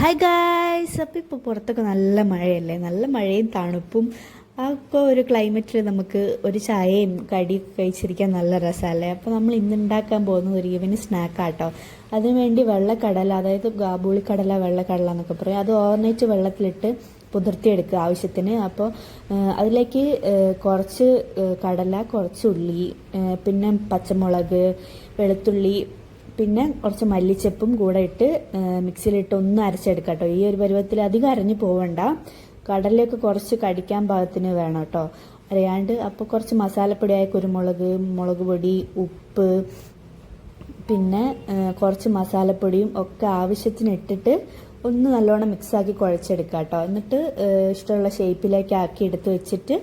Hi guys അപ്പോൾ ഇപ്പോൾ പുറത്തൊക്കെ നല്ല മഴയല്ലേ? നല്ല മഴയും തണുപ്പും ഒക്കെ ഒരു ക്ലൈമറ്റിൽ നമുക്ക് ഒരു ചായയും കടി കഴിച്ചിരിക്കാൻ നല്ല രസമല്ലേ? അപ്പോൾ നമ്മൾ ഇന്ന് ഉണ്ടാക്കാൻ പോകുന്നത് ഒരു ഈവനിങ് സ്നാക്കാട്ടോ അതിനുവേണ്ടി വെള്ളക്കടല അതായത് ഗാബൂളി കടല വെള്ളക്കടല എന്നൊക്കെ പറയും. അത് ഓവർനൈറ്റ് വെള്ളത്തിലിട്ട് പുതിർത്തിയെടുക്കുക ആവശ്യത്തിന്. അപ്പോൾ അതിലേക്ക് കുറച്ച് കടല കുറച്ച് ഉള്ളി പിന്നെ പച്ചമുളക് വെളുത്തുള്ളി പിന്നെ കുറച്ച് മല്ലിച്ചപ്പും കൂടെ ഇട്ട് മിക്സിയിലിട്ട് ഒന്ന് അരച്ചെടുക്കാം കേട്ടോ. ഈ ഒരു പരുവത്തിൽ അധികം അരഞ്ഞു പോവണ്ട. കടലിലേക്ക് കുറച്ച് കടിക്കാൻ പാകത്തിന് വേണം കേട്ടോ. അറിയാണ്ട് അപ്പോൾ കുറച്ച് മസാലപ്പൊടിയായ കുരുമുളക് മുളക് പൊടി ഉപ്പ് പിന്നെ കുറച്ച് മസാലപ്പൊടിയും ഒക്കെ ആവശ്യത്തിന് ഇട്ടിട്ട് ഒന്ന് നല്ലോണം മിക്സാക്കി കുഴച്ചെടുക്കുക കേട്ടോ എന്നിട്ട് ഇഷ്ടമുള്ള ഷേപ്പിലേക്ക് ആക്കി എടുത്ത് വെച്ചിട്ട്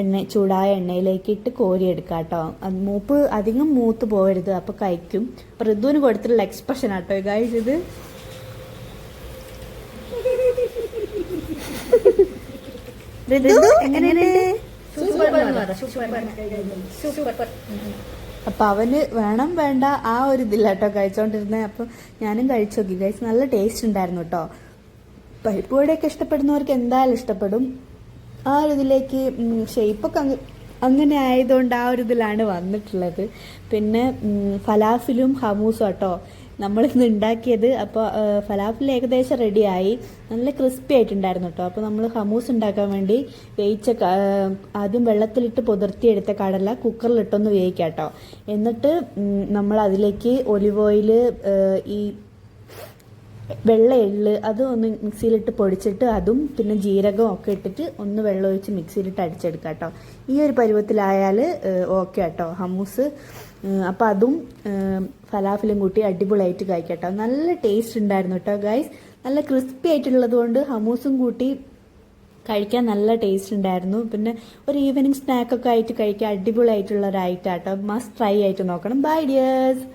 എണ്ണ ചൂടായ എണ്ണയിലേക്ക് ഇട്ട് കോരിയെടുക്കുക കേട്ടോ അത് മൂപ്പ് അധികം മൂത്ത് പോകരുത് അപ്പോൾ കഴിക്കും. ഋതുവിന് കൊടുത്തിട്ടുള്ള എക്സ്പ്രഷൻ ആട്ടോ ഗായ്സ് ഇത് ഋതു എങ്ങനെയുണ്ട്? അപ്പൊ അവന് വേണം വേണ്ട ആ ഒരു ഇതില്ല കേട്ടോ കഴിച്ചോണ്ടിരുന്നേ. അപ്പൊ ഞാനും കഴിച്ചു നോക്കി. കഴിച്ച് നല്ല ടേസ്റ്റ് ഉണ്ടായിരുന്നു കേട്ടോ പരിപ്പ് വടയൊക്കെ ഇഷ്ടപ്പെടുന്നവർക്ക് എന്തായാലും ഇഷ്ടപ്പെടും. ആ ഒരു ഇതിലേക്ക് ഷേപ്പൊക്കെ അങ്ങ് അങ്ങനെ ആയതുകൊണ്ട് ആ ഒരു ഇതിലാണ് വന്നിട്ടുള്ളത്. പിന്നെ ഫലാഫിലും ഹമൂസും കേട്ടോ നമ്മളിന്ന് ഉണ്ടാക്കിയത് അപ്പോൾ ഫലാഫിൽ ഏകദേശം റെഡിയായി നല്ല ക്രിസ്പി ആയിട്ടുണ്ടായിരുന്നു കേട്ടോ അപ്പോൾ നമ്മൾ ഹമൂസ് ഉണ്ടാക്കാൻ വേണ്ടി വേവിച്ച ആദ്യം വെള്ളത്തിലിട്ട് പുതിർത്തിയെടുത്ത കടല കുക്കറിലിട്ടൊന്ന് വേവിക്കാം കേട്ടോ എന്നിട്ട് നമ്മൾ അതിലേക്ക് ഒലിവ് ഓയിൽ ഈ വെള്ള എള്ള് അത് ഒന്ന് മിക്സിയിലിട്ട് പൊടിച്ചിട്ട് അതും പിന്നെ ജീരകം ഒക്കെ ഇട്ടിട്ട് ഒന്ന് വെള്ളം ഒഴിച്ച് മിക്സിയിലിട്ട് അടിച്ചെടുക്കാം കേട്ടോ ഈ ഒരു പരുവത്തിലായാൽ ഓക്കെ കേട്ടോ ഹമ്മൂസ് അപ്പോൾ അതും ഫലാഫിലും കൂട്ടി അടിപൊളിയായിട്ട് കഴിക്കട്ടോ. നല്ല ടേസ്റ്റ് ഉണ്ടായിരുന്നു കേട്ടോ ഗൈസ് നല്ല ക്രിസ്പി ആയിട്ടുള്ളത് കൊണ്ട് ഹമൂസും കൂട്ടി കഴിക്കാൻ നല്ല ടേസ്റ്റ് ഉണ്ടായിരുന്നു. പിന്നെ ഒരു ഈവനിങ് സ്നാക്കൊക്കെ ആയിട്ട് കഴിക്കാൻ അടിപൊളിയായിട്ടുള്ള ഒരു ഐറ്റാട്ടോ മസ്റ്റ് ട്രൈ ആയിട്ട് നോക്കണം. By dears